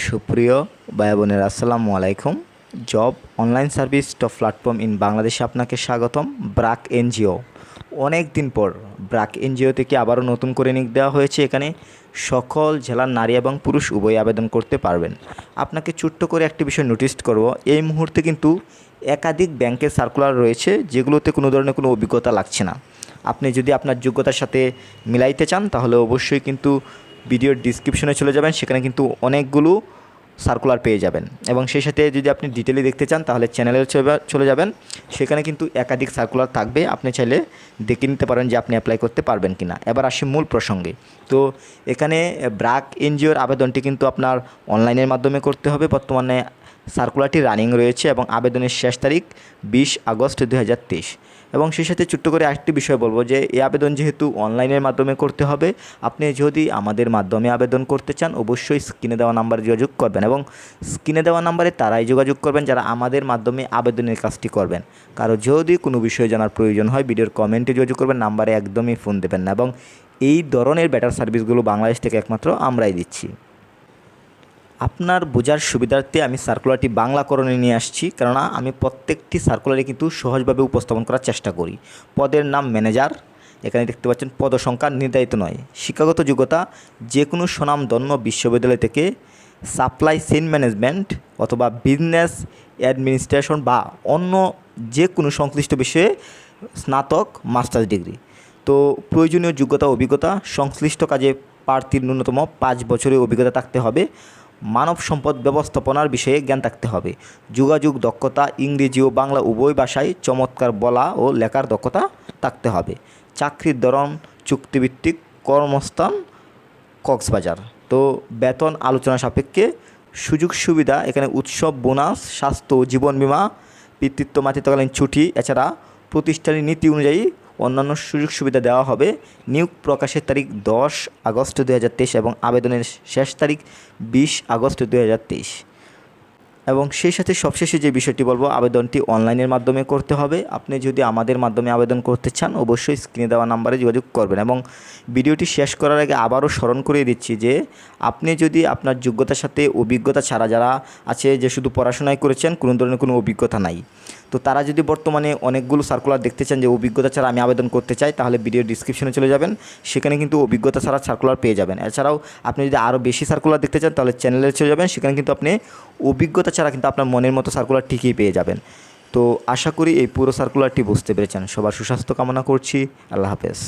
সুপ্রিয় ভাই বোনের, আসসালামু আলাইকুম। Job online service top platform in বাংলাদেশে আপনাকে স্বাগতম, ব্রাক এনজিও। অনেক দিন পর ব্রাক এনজিও থেকে আবারও নতুন করে নিক দেওয়া হয়েছে। এখানে সকল জেলার নারী এবং পুরুষ উভয় আবেদন করতে পারবেন। আপনাকে ছোট্ট করে একটি বিষয় নোটিস করব। এই মুহূর্তে কিন্তু একাধিক ব্যাংকের সার্কুলার রয়েছে, যেগুলোতে কোনো ধরনের কোনো অভিজ্ঞতা লাগছে না। আপনি যদি আপনার যোগ্যতার সাথে মিলাইতে চান, তাহলে অবশ্যই কিন্তু ভিডিওর ডিসক্রিপশনে চলে যাবেন, সেখানে কিন্তু অনেকগুলো সার্কুলার পেয়ে যাবেন। এবং সেই সাথে যদি আপনি ডিটেলে দেখতে চান, তাহলে চ্যানেলে চলে- যাবেন। সেখানে কিন্তু একাধিক সার্কুলার থাকবে, আপনি চাইলে দেখে নিতে পারেন যে আপনি অ্যাপ্লাই করতে পারবেন কিনা। এবার আসি মূল প্রসঙ্গে। তো এখানে, ব্রাক এনজিওর আবেদনটি কিন্তু আপনার অনলাইনের মাধ্যমে করতে হবে। বর্তমানে সার্কুলারটি রানিং রয়েছে এবং আবেদনের শেষ তারিখ বিশ আগস্ট দুই হাজার তেইশ। এবং সেই সাথে ছোট্ট করে আরেকটি বিষয় বলব যে, এই আবেদন যেহেতু অনলাইনের মাধ্যমে করতে হবে, আপনি যদি আমাদের মাধ্যমে আবেদন করতে চান, অবশ্যই স্ক্রিনে দেওয়া নাম্বারে যোগাযোগ করবেন এবং স্ক্রিনে দেওয়া নাম্বারে তারাই যোগাযোগ করবেন যারা আমাদের মাধ্যমে আবেদনের কাজটি করবেন। কারও যদি কোনো বিষয় জানার প্রয়োজন হয়, ভিডিওর কমেন্টে যোগাযোগ করবেন, নাম্বারে একদমই ফোন দেবেন না এবং এই ধরনের ব্যাটার সার্ভিসগুলো বাংলাদেশ থেকে একমাত্র আমরাই দিচ্ছি। আপনার বোঝার সুবিধার্থে আমি সার্কুলারটি বাংলাকরণে নিয়ে আসছি, কেননা আমি প্রত্যেকটি সার্কুলারে কিন্তু সহজভাবে উপস্থাপন করার চেষ্টা করি। পদের নাম ম্যানেজার এখানে দেখতে পাচ্ছেন পদসংখ্যা নির্ধারিত নয়। শিক্ষাগত যোগ্যতা যে কোনো সুনামধন্য বিশ্ববিদ্যালয় থেকে সাপ্লাই চেইন ম্যানেজমেন্ট অথবা বিজনেস অ্যাডমিনিস্ট্রেশন বা অন্য যে কোনো সংশ্লিষ্ট বিষয়ে স্নাতক মাস্টার্স ডিগ্রি তো প্রয়োজনীয় যোগ্যতা, অভিজ্ঞতা, সংশ্লিষ্ট কাজে প্রার্থীর ন্যূনতম পাঁচ বছরের অভিজ্ঞতা থাকতে হবে। মানব সম্পদ ব্যবস্থাপনার বিষয়ে জ্ঞান থাকতে হবে। যোগাযোগ দক্ষতা, ইংরেজি ও বাংলা উভয় ভাষায় চমৎকার বলা ও লেখার দক্ষতা থাকতে হবে। চাকরির ধরন, চুক্তিভিত্তিক কর্মস্থান, কক্সবাজার। তো বেতন আলোচনা সাপেক্ষে সুযোগ সুবিধা, এখানে উৎসব, বোনাস, স্বাস্থ্য জীবন বিমা পিতৃত্ব মাতৃত্বকালীন ছুটি, এছাড়া প্রতিষ্ঠানের নীতি অনুযায়ী অন্যান্য সুযোগ সুবিধা দেওয়া হবে। নিয়োগ প্রকাশের তারিখ দশ আগস্ট দুই হাজার তেইশ এবং আবেদনের শেষ তারিখ বিশ আগস্ট দু হাজার তেইশ। এবং সেই সাথে সবশেষে যে বিষয়টি বলব, আবেদনটি অনলাইনের মাধ্যমে করতে হবে। আপনি যদি আমাদের মাধ্যমে আবেদন করতে চান, অবশ্যই স্ক্রিনে দেওয়া নাম্বারে যোগাযোগ করবেন। এবং ভিডিওটি শেষ করার আগে আবারও স্মরণ করিয়ে দিচ্ছি যে, আপনি যদি আপনার যোগ্যতার সাথে অভিজ্ঞতা ছাড়া যারা আছে, যে শুধু পড়াশোনায় করেছেন, কোনো ধরনের কোনো অভিজ্ঞতা নাই। তো তারা যদি বর্তমানে অনেকগুলো সার্কুলার দেখতে চান যে অভিজ্ঞতা ছাড়া আমি আবেদন করতে চাই, তাহলে ভিডিও ডিসক্রিপশনে চলে যাবেন। সেখানে কিন্তু অভিজ্ঞতা ছাড়া সার্কুলার পেয়ে যাবেন। এছাড়াও আপনি যদি আরও বেশি সার্কুলার দেখতে চান, তাহলে চ্যানেলে চলে যাবেন। সেখানে কিন্তু আপনি অভিজ্ঞতা ছাড়া কিন্তু আপনার মনের মতো সার্কুলার ঠিকই পেয়ে যাবেন। তো আশা করি এই পুরো সার্কুলারটি বুঝতে পেরেছেন। সবার সুস্বাস্থ্য কামনা করছি। আল্লাহ হাফেজ।